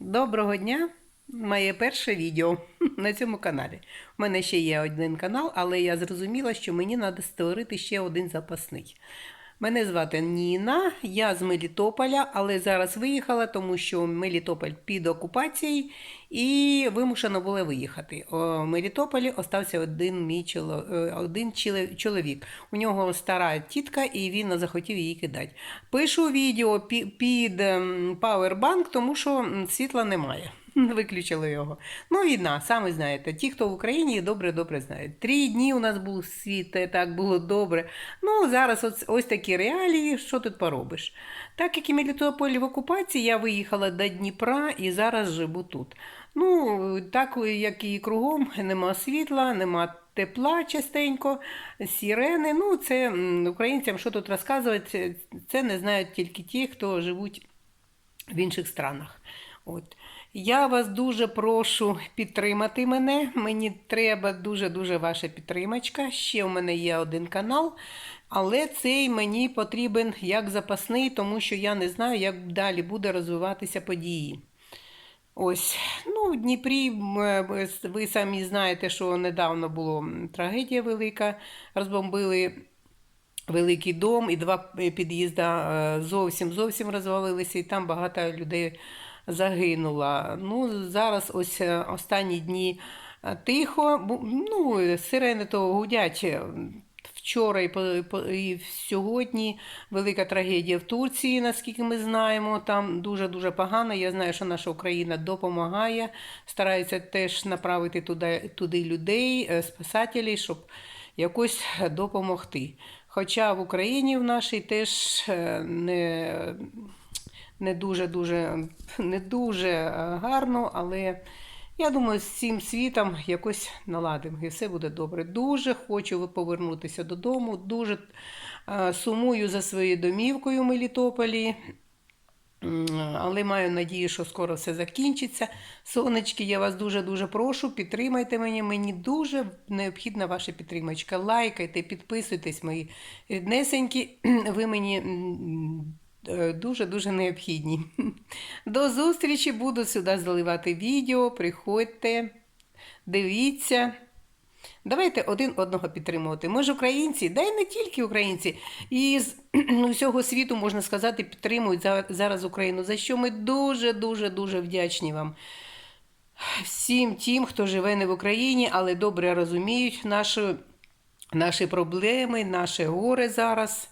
Доброго дня! Моє перше відео на цьому каналі. У мене ще є один канал, але я зрозуміла, що мені треба створити ще один запасний. Мене звати Ніна, я з Мелітополя, але зараз виїхала, тому що Мелітополь під окупацією і вимушена була виїхати. У Мелітополі остався один мій чоло- е, один чоловік. У нього стара тітка, і він захотів її кидати. Пишу відео під ем, павербанк, тому що світла немає. Виключили його. Ну, війна, самі знаєте. Ті, хто в Україні, добре-добре знають. Три дні у нас був світ, так було добре. Ну, зараз ось, ось такі реалії, що тут поробиш. Так як і Мелітополь в окупації, я виїхала до Дніпра і зараз живу тут. Ну, так як і кругом, нема світла, нема тепла частенько, сірени. Ну, це українцям, що тут розказувати, це не знають тільки ті, хто живуть в інших странах. От. Я вас дуже прошу підтримати мене. Мені треба дуже-дуже ваша підтримочка. Ще у мене є один канал, але цей мені потрібен як запасний, тому що я не знаю, як далі буде розвиватися події. Ось, ну, в Дніпрі е, ви самі знаєте, що недавно була трагедія велика, розбомбили великий дом, і два під'їзда е, зовсім зовсім розвалилися, і там багато людей загинуло. Ну, зараз ось е, останні дні е, тихо. Ну, сирени то гудять. е, Вчора і, по- і сьогодні велика трагедія в Турції, наскільки ми знаємо. Там дуже-дуже погано. Я знаю, що наша Україна допомагає, старається теж направити туди, туди людей, спасателів, щоб якось допомогти. Хоча в Україні в нашій теж не, не дуже дуже не дуже е, гарно, але я думаю, з цим світом якось наладимо і все буде добре. Дуже хочу повернутися додому, дуже е, сумую за своєю домівкою в Мелітополі. Але маю надію, що скоро все закінчиться. Сонечки, я вас дуже-дуже прошу, підтримайте мене. Мені дуже необхідна ваша підтримочка. Лайкайте, підписуйтесь, мої ріднесенькі. Ви мені дуже-дуже необхідні. До зустрічі, буду сюди заливати відео. Приходьте, дивіться. Давайте один одного підтримувати. Ми ж українці, да й не тільки українці, і з усього світу, можна сказати, підтримують зараз Україну, за що ми дуже-дуже дуже вдячні вам. Всім тим, хто живе не в Україні, але добре розуміють наші, наші проблеми, наше горе зараз.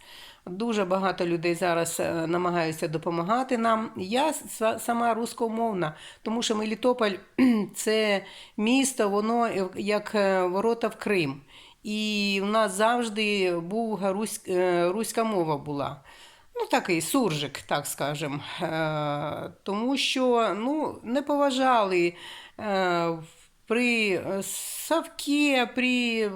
Дуже багато людей зараз е, намагаються допомагати нам. Я сама рускомовна, тому що Мелітополь це місто, воно е, як е, ворота в Крим. І в нас завжди був русь, руська мова була. Ну, такий суржик, так скажемо. Тому що ну, не поважали при Савке, при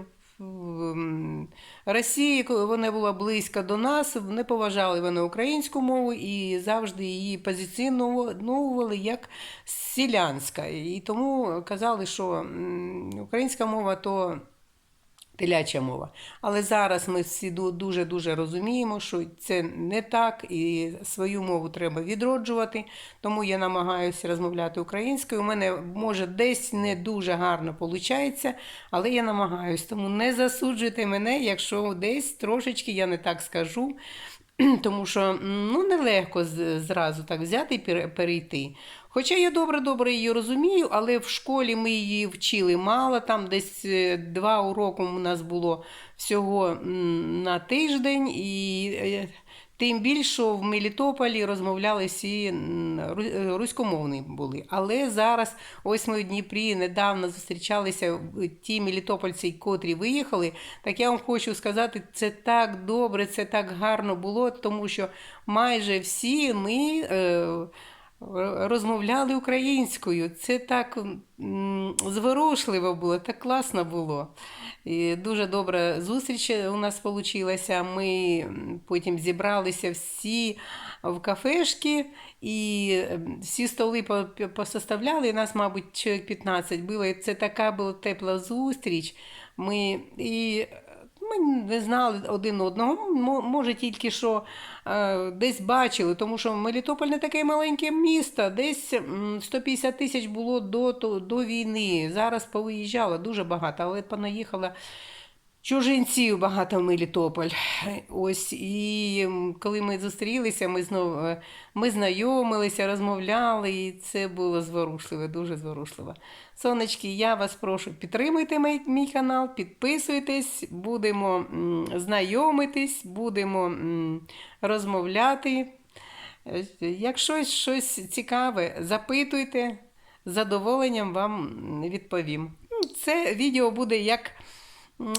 Росії, коли вона була близька до нас, не поважали вони українську мову і завжди її позиціонували як селянська. І тому казали, що українська мова то теляча мова. Але зараз ми всі дуже-дуже розуміємо, що це не так, і свою мову треба відроджувати. Тому я намагаюся розмовляти українською. У мене може десь не дуже гарно виходить, але я намагаюся. Тому не засуджуйте мене, якщо десь трошечки я не так скажу. Тому що ну, нелегко зразу так взяти і перейти. Хоча я добре-добре її розумію, але в школі ми її вчили мало, там десь е, два уроки у нас було всього на тиждень, і е, тим більше в Мелітополі розмовляли всі е, руськомовні були. Але зараз, ось ми в Дніпрі недавно зустрічалися ті мелітопольці, котрі виїхали. Так я вам хочу сказати, це так добре, це так гарно було, тому що майже всі ми. Розмовляли українською. Це так зворушливо було, так класно було. І дуже добра зустріч у нас вийшла. Ми потім зібралися всі в кафешки і всі столи по- по- посоставляли. Нас, мабуть, чоловік 15 було. І це така була тепла зустріч. Ми і Ми не знали один одного. Може, тільки що е, десь бачили, тому що Мелітополь не таке маленьке місто. Десь 150 тисяч було до, до війни. Зараз повиїжджало дуже багато, але понаїхало чужинців багато в Мелітополь. Ось і коли ми зустрілися, ми знов е, ми знайомилися, розмовляли, і це було зворушливо, дуже зворушливо. Сонечки, я вас прошу, підтримуйте мій, мій канал, підписуйтесь, будемо знайомитись, будемо розмовляти. Е, Якщо щось цікаве, запитуйте, з задоволенням вам відповім. Це відео буде як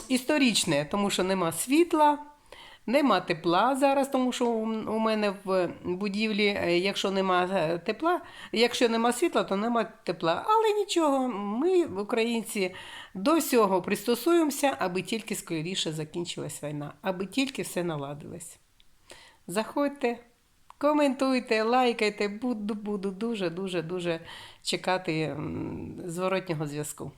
історичне, тому що нема світла, нема тепла зараз, тому що у мене в будівлі, е, якщо нема е, тепла, якщо нема світла, то нема тепла. Але нічого, ми, українці, до всього пристосуємося, аби тільки скоріше закінчилась війна, аби тільки все наладилось. Заходьте, коментуйте, лайкайте, буду, буду дуже, дуже, дуже чекати зворотнього зв'язку.